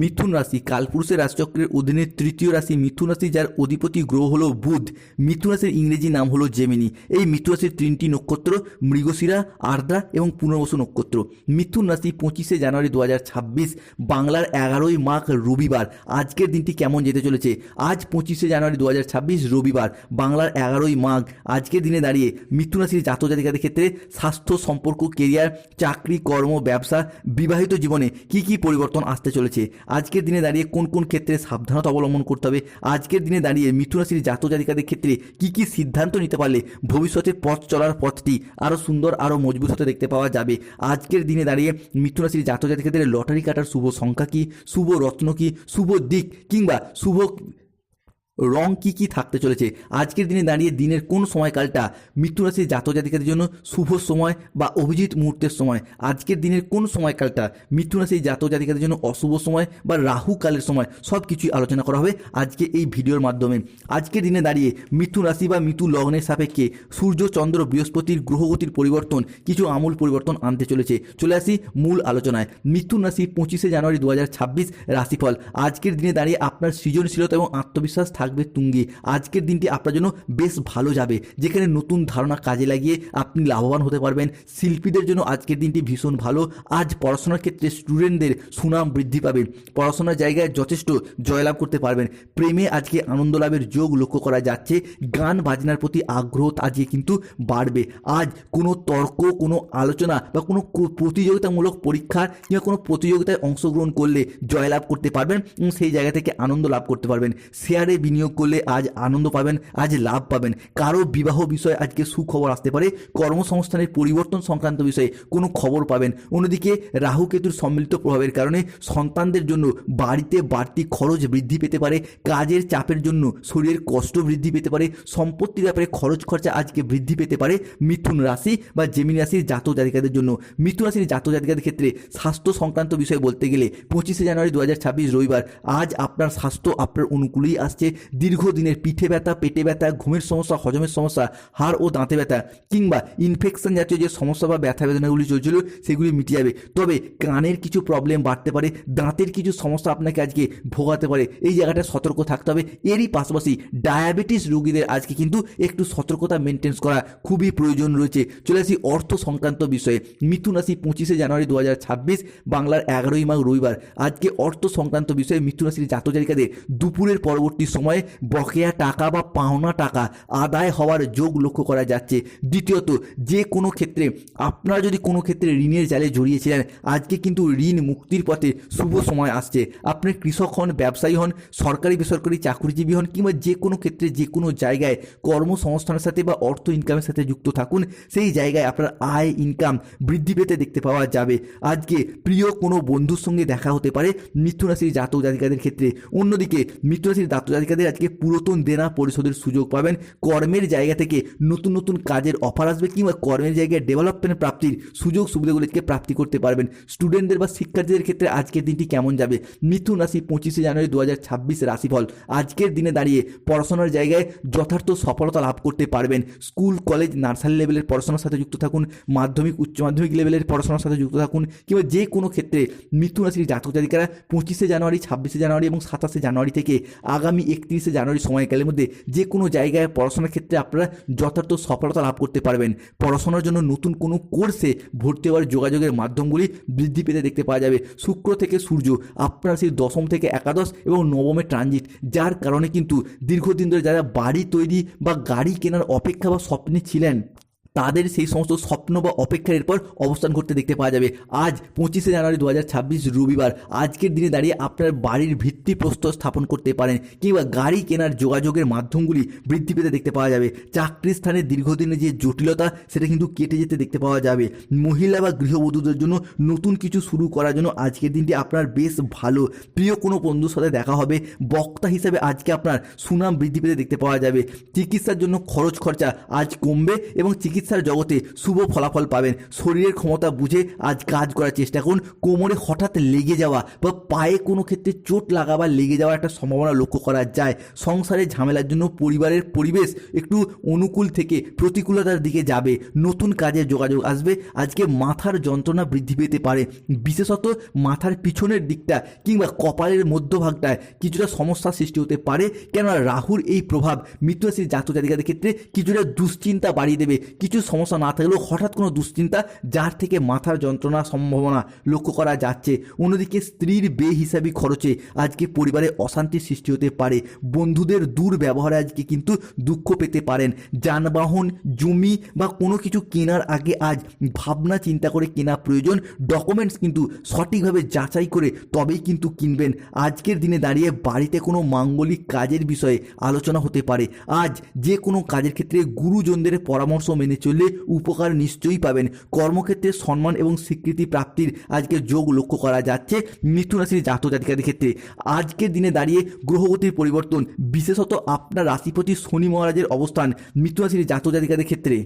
মিথুন রাশি, কালপুরুষের রাশিচক্রের অধীনে তৃতীয় রাশি মিথুন রাশি, যার অধিপতি গ্রহ হলো বুধ। মিথুন রাশির ইংরেজি নাম হলো জেমিনি। এই মিথুন রাশির তিনটি নক্ষত্র, মৃগশিরা, আর্দ্রা এবং পুনর্বসু নক্ষত্র। মিথুন রাশি পঁচিশে জানুয়ারি দু হাজার ছাব্বিশ, বাংলার এগারোই মাঘ রবিবার। আজকের দিনটি কেমন যেতে চলেছে? আজ পঁচিশে জানুয়ারি দু হাজার ছাব্বিশ, রবিবার, বাংলার এগারোই মাঘ। আজকের দিনে দাঁড়িয়ে মিথুন রাশির জাতক জাতিকাদের ক্ষেত্রে স্বাস্থ্য, সম্পর্ক, কেরিয়ার, চাকরি, কর্ম, ব্যবসা, বিবাহিত জীবনে কি কি পরিবর্তন আসতে চলেছে? আজকের দিনে দাঁড়িয়ে কোন কোন ক্ষেত্রে সাবধানতা অবলম্বন করতে হবে? আজকের দিনে দাঁড়িয়ে মিথুন রাশির জাতক জাতিকাদের ক্ষেত্রে কি কি সিদ্ধান্ত নিতে পারলে ভবিষ্যতের পথ চলার পথটি আরও সুন্দর আরও মজবুত হতে দেখতে পাওয়া যাবে? আজকের দিনে দাঁড়িয়ে মিথুন রাশির জাতক জাতিকাদের লটারি কাটার শুভ সংখ্যা কি? শুভ রত্ন কী? শুভ দিক কিংবা শুভ রং কি কি থাকতে চলেছে? আজকের দিনে দাঁড়িয়ে দিনের কোন সময়কালটা? মৃত্যু রাশির জাতক জাতিকাদের জন্য শুভ সময় বা অভিজিৎ মুহূর্তের সময়? আজকের দিনের কোন সময়কালটা? মৃত্যু রাশির জাতক জাতিকাদের জন্য অশুভ সময় বা রাহু কালের সময়? সব কিছুই আলোচনা করা হবে আজকে এই ভিডিওর মাধ্যমে। আজকের দিনে দাঁড়িয়ে মৃত্যু রাশি বা মৃত্যু লগ্নের সাপেক্ষে সূর্য, চন্দ্র, বৃহস্পতির গ্রহগতির পরিবর্তন, কিছু আমূল পরিবর্তন আনতে চলেছে। চলে আসি মূল আলোচনায়। মিথুন রাশি পঁচিশে জানুয়ারি দু হাজার ছাব্বিশ রাশিফল। আজকের দিনে দাঁড়িয়ে আপনার সৃজনশীলতা এবং আত্মবিশ্বাস থাকবে তুঙ্গে। আজকের দিনটি আপনার জন্য বেশ ভালো যাবে। যেখানে নতুন ধারণা কাজে লাগিয়ে আপনি লাভবান হতে পারবেন। শিল্পীদের জন্য আজকের দিনটি ভীষণ ভালো। আজ পড়াশোনার ক্ষেত্রে স্টুডেন্টদের সুনাম বৃদ্ধি পাবে। পড়াশোনার জায়গায় যথেষ্ট জয়লাভ করতে পারবেন। প্রেমে আজকে আনন্দ লাভের যোগ লক্ষ্য করা যাচ্ছে। গান বাজনার প্রতি আগ্রহ আজকে কিন্তু বাড়বে। আজ কোনো তর্ক, কোনো আলোচনা বা কোনো প্রতিযোগিতামূলক পরীক্ষা কিংবা কোনো প্রতিযোগিতায় অংশগ্রহণ করলে জয়লাভ করতে পারবেন। এবং সেই জায়গা থেকে আনন্দ লাভ করতে পারবেন। শেয়ারে বিনিয়োগ করলে আজ আনন্দ পাবেন, আজ লাভ পাবেন। কারও বিবাহ বিষয়ে আজকে সুখবর আসতে পারে। কর্মসংস্থানের পরিবর্তন সংক্রান্ত বিষয়ে কোনো খবর পাবেন। অন্যদিকে রাহু কেতুর সম্মিলিত প্রভাবের কারণে সন্তানদের জন্য বাড়িতে বাড়তি খরচ বৃদ্ধি পেতে পারে। কাজের চাপের জন্য শরীরের কষ্ট বৃদ্ধি পেতে পারে। সম্পত্তির ব্যাপারে খরচ খরচা আজকে বৃদ্ধি পেতে পারে। মিথুন রাশি বা জেমিনি রাশির জাতক জাতিকাদের জন্য। মিথুন রাশির জাতক জাতিকাদের ক্ষেত্রে স্বাস্থ্য সংক্রান্ত বিষয়ে বলতে গেলে পঁচিশে জানুয়ারি দু হাজার ছাব্বিশ রবিবার। আজ আপনার স্বাস্থ্য আপনার অনুকূলেই আসছে। দীর্ঘদিনের পিঠে ব্যথা, পেটে ব্যথা, ঘুমের সমস্যা, হজমের সমস্যা, হাড় ও দাঁতে ব্যথা কিংবা ইনফেকশন জাতীয় যে সমস্যা বা ব্যথা বেদনাগুলি চলছিল, সেগুলি মিটে যাবে। তবে কানের কিছু প্রবলেম বাড়তে পারে, দাঁতের কিছু সমস্যা আপনাকে আজকে ভোগাতে পারে। এই জায়গাটা সতর্ক থাকতে হবে। এরই পাশাপাশি ডায়াবেটিস রোগীদের আজকে কিন্তু একটু সতর্কতা মেনটেন্স করা খুবই প্রয়োজন রয়েছে। চলে আসি অর্থ সংক্রান্ত বিষয়ে। মিথুন রাশি পঁচিশে জানুয়ারি দু হাজার ছাব্বিশ, বাংলার এগারোই মাঘ রবিবার। আজকে অর্থ সংক্রান্ত বিষয়ে মিথুন রাশির জাতজালিকাদের দুপুরের পরবর্তী সময়ে বকেয়া টাকা বা পাওনা টাকা আদায় হওয়ার যোগ লক্ষ্য করা যাচ্ছে। দ্বিতীয়ত, যে কোনো ক্ষেত্রে, আপনারা যদি কোনো ক্ষেত্রে ঋণের জালে জড়িয়েছিলেন, আজকে কিন্তু ঋণ মুক্তির পথে শুভ সময় আসছে। আপনি কৃষক হন, ব্যবসায়ী হন, সরকারি, বেসরকারি চাকরিজীবী হন কিংবা যে কোনো ক্ষেত্রে, যে কোনো জায়গায় কর্মসংস্থানের সাথে বা অর্থ ইনকামের সাথে যুক্ত থাকুন, সেই জায়গায় আপনার আয় ইনকাম বৃদ্ধি পেতে দেখতে পাওয়া যাবে। আজকে প্রিয় কোনো বন্ধুর সঙ্গে দেখা হতে পারে, মিথুন জাতক জাতিকাদের ক্ষেত্রে। অন্যদিকে, মিথুন রাশির জাতক জাতিকাদের আজকে পুরাতন দেনা পরিশোধের সুযোগ পাবেন। কর্মের জায়গা থেকে নতুন নতুন কাজের অফার আসবে কিংবা কর্মের জায়গায় ডেভেলপমেন্ট প্রাপ্তির সুযোগ সুবিধাগুলিকে প্রাপ্তি করতে পারবেন। স্টুডেন্টদের বা শিক্ষার্থীদের ক্ষেত্রে আজকের দিনটি কেমন যাবে? মিথুন রাশি পঁচিশে জানুয়ারি দু হাজার ছাব্বিশ রাশিফল। আজকের দিনে দাঁড়িয়ে পড়াশোনার জায়গায় যথার্থ সফলতা লাভ করতে পারবেন। স্কুল, কলেজ, নার্সারি লেভেলের পড়াশোনার সাথে যুক্ত থাকুন। মাধ্যমিক, উচ্চ মাধ্যমিক লেভেলের পড়াশোনার সাথে যুক্ত থাকুন কিংবা যে কোনো ক্ষেত্রে মিথুন রাশির জাতক জাতিকারা পঁচিশে জানুয়ারি, ছাব্বিশে জানুয়ারি এবং সাতাশে জানুয়ারি থেকে আগামী একত্রিশে জানুয়ারি সময়কালের মধ্যে যে কোনো জায়গায় পড়াশোনার ক্ষেত্রে আপনারা যথার্থ সফলতা লাভ করতে পারবেন। পড়াশোনার জন্য নতুন কোনো কোর্সে ভর্তি হওয়ার যোগাযোগের মাধ্যমগুলি বৃদ্ধি পেতে দেখতে পাওয়া যাবে। শুক্র থেকে সূর্য, আপনার সেই দশম থেকে একাদশ এবং নবমে ট্রানজিট, যার কারণে কিন্তু দীর্ঘদিন ধরে যারা বাড়ি তৈরি বা গাড়ি কেনার অপেক্ষা বা স্বপ্নে ছিলেন তাদের সেই সমস্ত স্বপ্ন বা অপেক্ষার এরপর অবস্থান করতে দেখতে পাওয়া যাবে। আজ পঁচিশে জানুয়ারি দু হাজার ছাব্বিশ রবিবার, আজকের দিনে দাঁড়িয়ে আপনার বাড়ির ভিত্তিপ্রস্তর স্থাপন করতে পারেন কিংবা গাড়ি কেনার যোগাযোগের মাধ্যমগুলি বৃদ্ধি পেতে দেখতে পাওয়া যাবে। চাকরির স্থানে দীর্ঘদিনের যে জটিলতা, সেটা কিন্তু কেটে যেতে দেখতে পাওয়া যাবে। মহিলা বা গৃহবধূদের জন্য নতুন কিছু শুরু করার জন্য আজকের দিনটি আপনার বেশ ভালো। প্রিয় কোনো বন্ধুর সাথে দেখা হবে। বক্তা হিসেবে আজকে আপনার সুনাম বৃদ্ধি পেতে দেখতে পাওয়া যাবে। চিকিৎসার জন্য খরচ খরচা আজ কমবে এবং চিকিৎসা চিকিৎসার জগতে শুভ ফলাফল পাবেন। শরীরের ক্ষমতা বুঝে আজ কাজ করার চেষ্টা করুন। কোমরে হঠাৎ লেগে যাওয়া বা পায়ে কোনো ক্ষেত্রে চোট লাগা বা লেগে যাওয়ার একটা সম্ভাবনা লক্ষ্য করা যায়। সংসারে ঝামেলার জন্য পরিবারের পরিবেশ একটু অনুকূল থেকে প্রতিকূলতার দিকে যাবে। নতুন কাজে যোগাযোগ আসবে। আজকে মাথার যন্ত্রণা বৃদ্ধি পেতে পারে। বিশেষত মাথার পিছনের দিকটা কিংবা কপালের মধ্যভাগটায় কিছুটা সমস্যার সৃষ্টি হতে পারে। কেননা রাহুর এই প্রভাব মৃত্যুরাশির জাতক জাতিকাদের ক্ষেত্রে কিছুটা দুশ্চিন্তা বাড়িয়ে দেবে। কিছু সমস্যা না থাকলেও হঠাৎ কোনো দুশ্চিন্তা যার থেকে মাথার যন্ত্রণা সম্ভাবনা লক্ষ্য করা যাচ্ছে। অন্যদিকে স্ত্রীর বেহিসাবি খরচে আজকে পরিবারে অশান্তির সৃষ্টি হতে পারে। বন্ধুদের দুর্ব্যবহারে আজকে কিন্তু দুঃখ পেতে পারেন। যানবাহন, জমি বা কোনো কিছু কেনার আগে আজ ভাবনা চিন্তা করে কেনা প্রয়োজন। ডকুমেন্টস কিন্তু সঠিকভাবে যাচাই করে তবেই কিন্তু কিনবেন। আজকের দিনে দাঁড়িয়ে বাড়িতে কোনো মাঙ্গলিক কাজের বিষয়ে আলোচনা হতে পারে। আজ যে কোনো কাজের ক্ষেত্রে গুরুজনদের পরামর্শ মেনে চললে উপকার নিশ্চয়ই পাবেন। কর্মক্ষেত্রে সম্মান এবং স্বীকৃতি প্রাপ্তির আজকে যোগ লক্ষ্য করা যাচ্ছে মিথুন রাশির জাতক জাতিকাদের ক্ষেত্রে। আজকের দিনে দাঁড়িয়ে গ্রহগতির পরিবর্তন, বিশেষত আপনার রাশিপতি শনি মহারাজের অবস্থান মিথুন রাশির জাতক জাতিকাদের ক্ষেত্রে।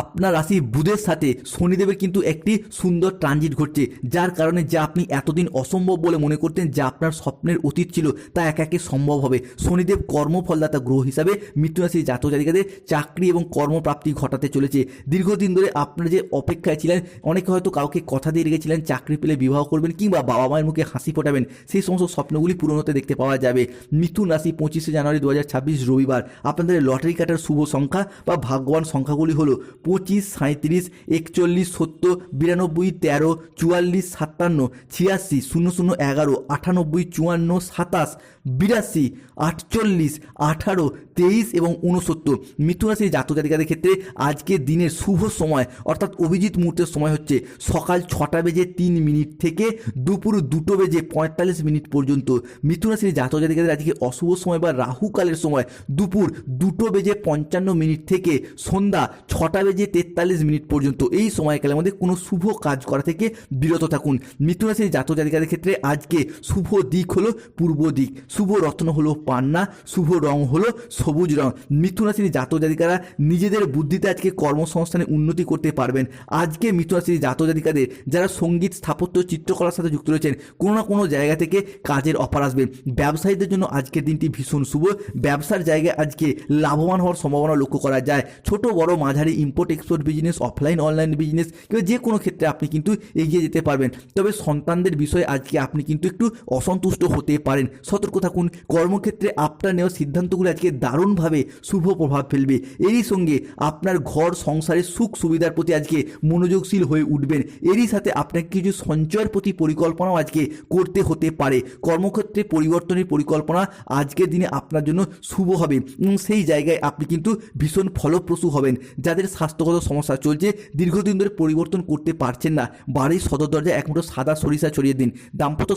আপনার রাশি বুধের সাথে শনিদেবের কিন্তু একটি সুন্দর ট্রানজিট ঘটছে, যার কারণে যা আপনি এতদিন অসম্ভব বলে মনে করতেন যা আপনার স্বপ্নের অতীত ছিল, তা একে একে সম্ভব হবে। শনিদেব কর্মফলদাতা গ্রহ হিসাবে মৃত্যু রাশির জাতক জাতিকাদের চাকরি এবং কর্মপ্রাপ্তি ঘটাতে চলেছে। দীর্ঘদিন ধরে আপনারা যে অপেক্ষায় ছিলেন, অনেকে হয়তো কাউকে কথা দিয়ে রেখেছিলেন, চাকরি পেলে বিবাহ করবেন কিংবা বাবা মায়ের মুখে হাসি ফোটাবেন, সেই সমস্ত স্বপ্নগুলি পূরণ হতে দেখতে পাওয়া যাবে। মিথুন রাশি পঁচিশে জানুয়ারি দু হাজার ছাব্বিশ রবিবার। আপনাদের লটারি কাটার শুভ সংখ্যা বা ভাগ্যবান সংখ্যাগুলি হলো পঁচিশ সাঁত্রিশ একচল্লিশ, সত্তর, বিরানব্বই, তেরো, চুয়াল্লিশ, সাতান্ন, ছিয়াশি, শূন্য শূন্য এগারো, আটানব্বই, চুয়ান্ন, সাতাশ, বিরাশি, আটচল্লিশ, আঠারো, তেইশ এবং উনসত্তর মিথুন রাশির জাতক জাতিকাদের ক্ষেত্রে আজকে দিনের শুভ সময়, অর্থাৎ অভিজিৎ মুহূর্তের সময় হচ্ছে সকাল ছটা বেজে তিন মিনিট থেকে দুপুর দুটো বেজে পঁয়তাল্লিশ মিনিট পর্যন্ত। মিথুন রাশির জাতক জাতিকাদের আজকে অশুভ সময় বা রাহুকালের সময় দুপুর দুটো বেজে পঞ্চান্ন মিনিট থেকে সন্ধ্যা ছটা বেজে তেতাল্লিশ মিনিট পর্যন্ত এই সময়কালের মধ্যে কোনো শুভ কাজ করা থেকে বিরত থাকুন। মিথুন রাশির জাতক জাতিকাদের ক্ষেত্রে আজকে শুভ দিক হলো পূর্ব দিক। শুভ রত্ন হলো পান্না, শুভ রং হলো সবুজ রং। মিথুন রাশির জাতক জাতিকারা নিজেদের বুদ্ধিতে আজকে কর্মসংস্থানে উন্নতি করতে পারবেন। আজকে মিথুন রাশির জাতক জাতিকাদের যারা সংগীত, স্থাপত্য, চিত্রকলার সাথে যুক্ত রয়েছেন, কোনো না কোনো জায়গা থেকে কাজের অফার আসবে। ব্যবসায়ীদের জন্য আজকের দিনটি ভীষণ শুভ। ব্যবসার জায়গায় আজকে লাভবান হওয়ার সম্ভাবনা লক্ষ্য করা যায়। ছোট, বড়, মাঝারি import export business offline online business কিংবা যে কোনো ক্ষেত্রে আপনি কিন্তু এগিয়ে যেতে পারবেন। তবে সন্তানদের বিষয়ে আজকে আপনি কিন্তু একটু অসন্তুষ্ট হতে পারেন। সতর্ক থাকুন, কর্মক্ষেত্রে আপনার নেওয়া সিদ্ধান্তগুলো আজকে দারুণভাবে শুভ প্রভাব ফেলবে। এরই সঙ্গে আপনার ঘর সংসারের সুখ সুবিধার প্রতি আজকে মনোযোগশীল হয়ে উঠবেন। এরই সাথে আপনাকে কিছু সঞ্চয়ের প্রতি পরিকল্পনাও আজকে করতে হতে পারে। কর্মক্ষেত্রে পরিবর্তনের পরিকল্পনা আজকের দিনে আপনার জন্য শুভ হবে। সেই জায়গায় আপনি কিন্তু ভীষণ ফলপ্রসূ হবেন। যাদের স্বাস্থ্যগত সমস্যা চলছে, দীর্ঘদিন ধরে পরিবর্তন করতে পারছেন না। বাড়ির সদর দরজায় একমাত্র সাদা সরিষা ছড়িয়ে দিন। দাম্পত্য